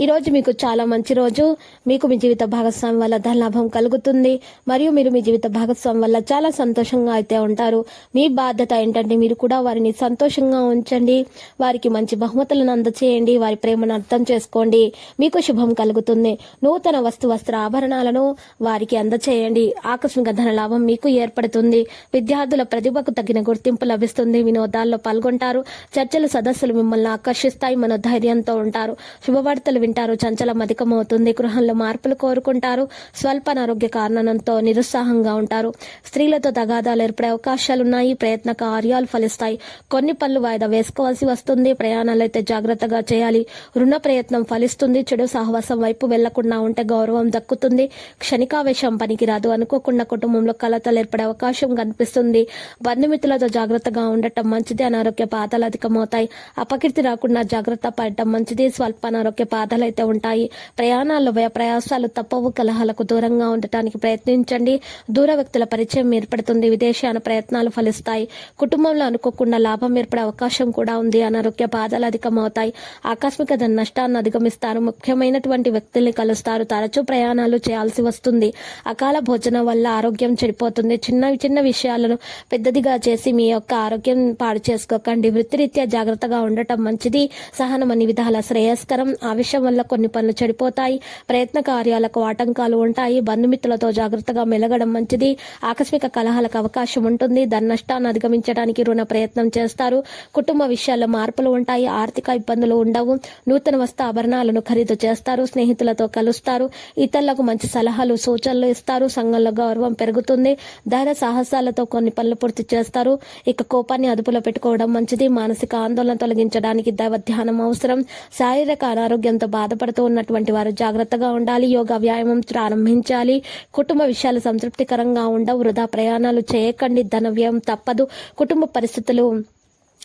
ఈరోజు మీకు చాలా మంచి రోజు. మీకు మీ జీవిత భాగస్వామి వల్ల ధనలాభం కలుగుతుంది. మరియు మీరు మీ జీవిత భాగస్వామి వల్ల చాలా సంతోషంగా అయితే ఉంటారు. మీ బాధ్యత ఏంటంటే మీరు కూడా వారిని సంతోషంగా ఉంచండి. వారికి మంచి బహుమతులను అందచేయండి. వారి ప్రేమను అర్థం చేసుకోండి. మీకు శుభం కలుగుతుంది. నూతన వస్తు వస్త్ర ఆభరణాలను వారికి అందచేయండి. ఆకస్మిక ధన లాభం మీకు ఏర్పడుతుంది. విద్యార్థుల ప్రతిభకు తగిన గుర్తింపు లభిస్తుంది. వినోదాల్లో పాల్గొంటారు. చర్చలు సదస్సులు మిమ్మల్ని ఆకర్షిస్తాయి. మన ధైర్యంతో ఉంటారు. శుభవార్తలు వింటారు చంచలం అధికమవుతుంది. గృహంలో మార్పులు కోరుకుంటారు. స్వల్ప అనారోగ్య కారణంతో నిరుత్సాహంగా ఉంటారు. స్త్రీలతో తగాదాలు ఏర్పడే అవకాశాలున్నాయి. ప్రయత్న కార్యాలు ఫలిస్తాయి. కొన్ని పనులు వాయిదా వేసుకోవాల్సి వస్తుంది. ప్రయాణాలు అయితే జాగ్రత్తగా చేయాలి. రుణ ప్రయత్నం ఫలిస్తుంది. చెడు సహవాసం వైపు వెళ్ళకుండా ఉంటే గౌరవం దక్కుతుంది. క్షణికావేశం పనికిరాదు. అనుకోకుండా కుటుంబంలో కలతలు ఏర్పడే అవకాశం కనిపిస్తుంది. బంధుమిత్రులతో జాగ్రత్తగా ఉండటం మంచిది. అనారోగ్య బాధలు అధికమవుతాయి. అపకీర్తి రాకుండా జాగ్రత్త పడటం మంచిది. స్వల్ప అనారోగ్య బాధలు అయితే ఉంటాయి. ప్రయాణాల్లో ప్రయాసాలు తప్పవు. కలహాలకు దూరంగా ఉండటానికి ప్రయత్నించండి. దూర వ్యక్తుల పరిచయం ఏర్పడుతుంది. విదేశాన ప్రయత్నాలు ఫలిస్తాయి. కుటుంబంలో అనుకోకుండా లాభం ఏర్పడే అవకాశం కూడా ఉంది. అనారోగ్య బాధలు అధికమవుతాయి. ఆకస్మిక నష్టాన్ని అధిగమిస్తారు. ముఖ్యమైనటువంటి వ్యక్తుల్ని కలుస్తారు. తరచూ ప్రయాణాలు చేయాల్సి వస్తుంది. అకాల భోజనం వల్ల ఆరోగ్యం చెడిపోతుంది. చిన్న చిన్న విషయాలను పెద్దదిగా చేసి మీ యొక్క ఆరోగ్యం పాడు చేసుకోకండి. వృత్తిరీత్యా జాగ్రత్తగా ఉండటం మంచిది. సహనం అన్ని విధాల శ్రేయస్కరం. ఆ ఆలస్యం వల్ల కొన్ని పనులు చెడిపోతాయి. ప్రయత్న కార్యాలకు ఆటంకాలు ఉంటాయి. బంధుమిత్రులతో జాగ్రత్తగా మెలగడం మంచిది. ఆకస్మిక కలహాలకు అవకాశం ఉంటుంది. ధన నష్టాన్ని అధిగమించడానికి రుణ ప్రయత్నం చేస్తారు. కుటుంబ విషయాల్లో మార్పులు ఉంటాయి. ఆర్థిక ఇబ్బందులు ఉండవు. నూతన వస్త్ర ఆభరణాలను ఖరీదు చేస్తారు. స్నేహితులతో కలుస్తారు. ఇతరులకు మంచి సలహాలు సూచనలు ఇస్తారు. సంఘంలో గౌరవం పెరుగుతుంది. ధైర్య సాహసాలతో కొన్ని పనులు పూర్తి చేస్తారు. ఇక కోపాన్ని అదుపులో పెట్టుకోవడం మంచిది. మానసిక ఆందోళన తొలగించడానికి దైవ ధ్యానం అవసరం. శారీరక అనారోగ్యంతో బాధపడుతూ ఉన్నటువంటి వారు జాగ్రత్తగా ఉండాలి యోగా వ్యాయామం ప్రారంభించాలి కుటుంబ విషయాలు సంతృప్తికరంగా ఉండవు వృధా ప్రయాణాలు చేయకండి ధన వ్యయం తప్పదు కుటుంబ పరిస్థితులు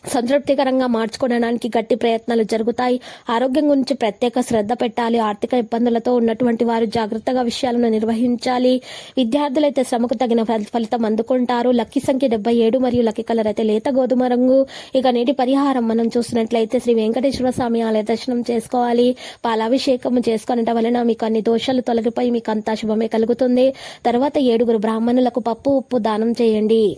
సంతృప్తికరంగా మార్చుకోవడానికి గట్టి ప్రయత్నాలు జరుగుతాయి. ఆరోగ్యం గురించి ప్రత్యేక శ్రద్ధ పెట్టాలి. ఆర్థిక ఇబ్బందులతో ఉన్నటువంటి వారు జాగ్రత్తగా విషయాలను నిర్వహించాలి. విద్యార్థులైతే శ్రమకు తగిన ఫలితం అందుకుంటారు. లక్కీ సంఖ్య డెబ్బై ఏడు మరియు లక్కీ కలర్ అయితే లేత గోధుమ రంగు. ఇక నేటి పరిహారం మనం చూసినట్లయితే శ్రీ వెంకటేశ్వర స్వామి ఆలయ దర్శనం చేసుకోవాలి. పాలాభిషేకం చేసుకునటం వలన మీకు అన్ని దోషాలు తొలగిపోయి మీకు అంతా శుభమే కలుగుతుంది. తర్వాత ఏడుగురు బ్రాహ్మణులకు పప్పు ఉప్పు దానం చేయండి.